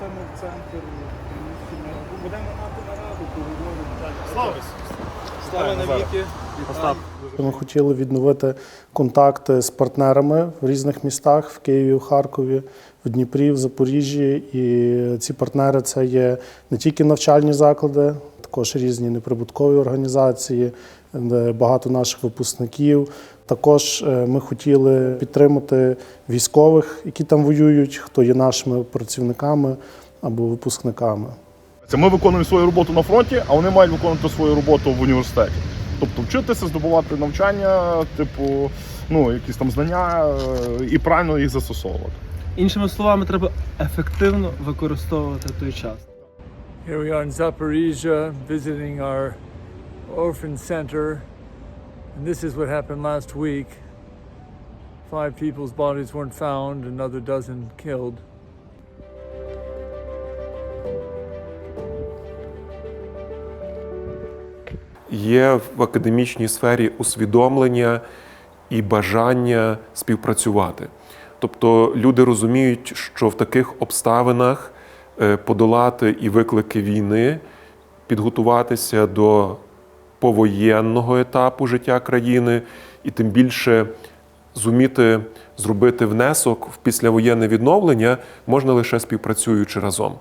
Приїдемо в центр, приміщення, будемо мати нараду, поговоримо. Слава Слава навіки! Остап. Ми хотіли відновити контакти з партнерами в різних містах в Києві, в Харкові, в Дніпрі, в Запоріжжі. І ці партнери це є не тільки навчальні заклади, також різні неприбуткові організації, де багато наших випускників. Також е, ми хотіли підтримати військових, які там воюють, хто є нашими працівниками або випускниками. Це ми виконуємо свою роботу на фронті, а вони мають виконувати свою роботу в університеті. Тобто вчитися, здобувати навчання, типу, ну, якісь там знання е, і правильно їх застосовувати. Іншими словами, треба ефективно використовувати той час. Here we are in Zaporizhia visiting our orphan center. And this is what happened last week. Five people's bodies weren't found, another dozen killed. Є в академічній сфері усвідомлення і бажання співпрацювати. Тобто люди розуміють, що в таких обставинах е, подолати і виклики війни, підготуватися до повоєнного етапу життя країни, і тим більше зуміти зробити внесок в післявоєнне відновлення можна лише співпрацюючи разом.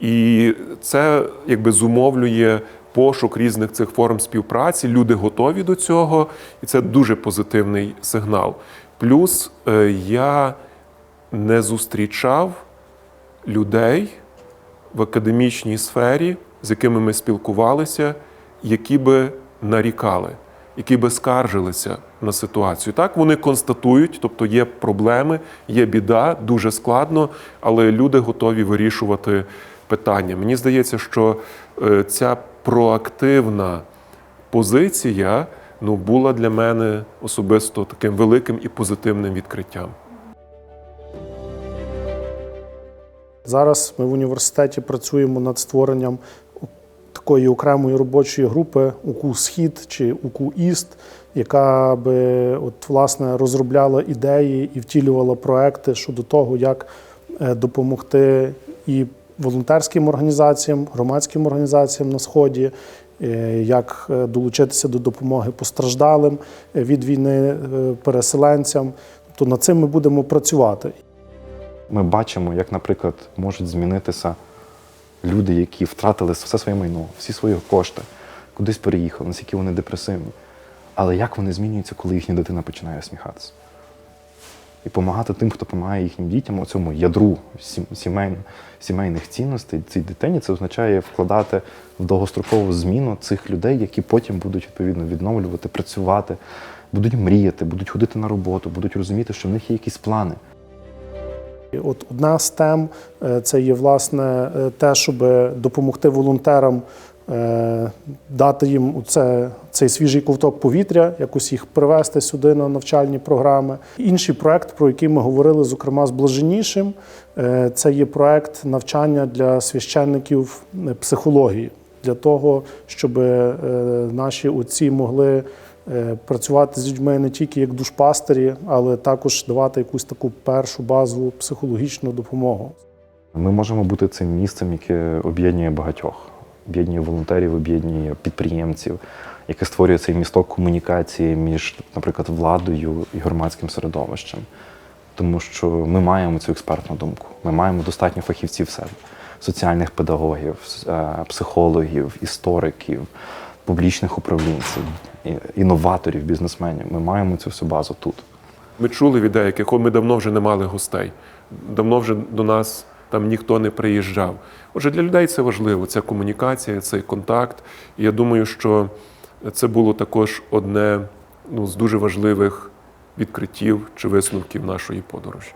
І це якби зумовлює пошук різних цих форм співпраці. Люди готові до цього, і це дуже позитивний сигнал. Плюс е, я не зустрічав людей в академічній сфері, з якими ми спілкувалися, які би нарікали, які би скаржилися на ситуацію. Так, вони констатують, тобто є проблеми, є біда, дуже складно, але люди готові вирішувати питання. Мені здається, що е, ця проактивна позиція ну, була для мене особисто таким великим і позитивним відкриттям. Зараз ми в університеті працюємо над створенням такої окремої робочої групи УКУ Схід чи УКУ Іст, яка би от, власне розробляла ідеї і втілювала проекти щодо того, як е, допомогти і волонтерським організаціям, громадським організаціям на сході. е, Як е, долучитися до допомоги постраждалим від війни переселенцям, то над цим ми будемо працювати. Ми бачимо, як, наприклад, можуть змінитися люди, які втратили все своє майно, всі свої кошти, кудись переїхали, наскільки вони депресивні. Але як вони змінюються, коли їхня дитина починає сміхатися? І допомагати тим, хто допомагає їхнім дітям, у цьому ядру сім- сімейних цінностей цій дитині, це означає вкладати в довгострокову зміну цих людей, які потім будуть відповідно відновлювати, працювати, будуть мріяти, будуть ходити на роботу, будуть розуміти, що в них є якісь плани. От одна з тем е, це є власне е, те, щоб допомогти волонтерам е, дати їм це, цей свіжий ковток повітря, якось їх привести сюди на навчальні програми. Інший проект, про який ми говорили, зокрема з блаженнішим, е, це є проект навчання для священників психології, для того, щоб наші отці могли працювати з людьми не тільки як душпастері, але також давати якусь таку першу базову психологічну допомогу. Ми можемо бути цим місцем, яке об'єднує багатьох, об'єднує волонтерів, об'єднує підприємців, яке створює цей місток комунікації між, наприклад, владою і громадським середовищем. Тому що ми маємо цю експертну думку, ми маємо достатньо фахівців в себе, соціальних педагогів, е, психологів, істориків, публічних управлінців, інноваторів, бізнесменів. Ми маємо цю всю базу тут. Ми чули від деяких, «О, ми давно вже не мали гостей. Давно вже до нас там ніхто не приїжджав. Отже, для людей це важливо, ця комунікація, цей контакт. І я думаю, що це було також одне ну, з дуже важливих відкриттів чи висновків нашої подорожі.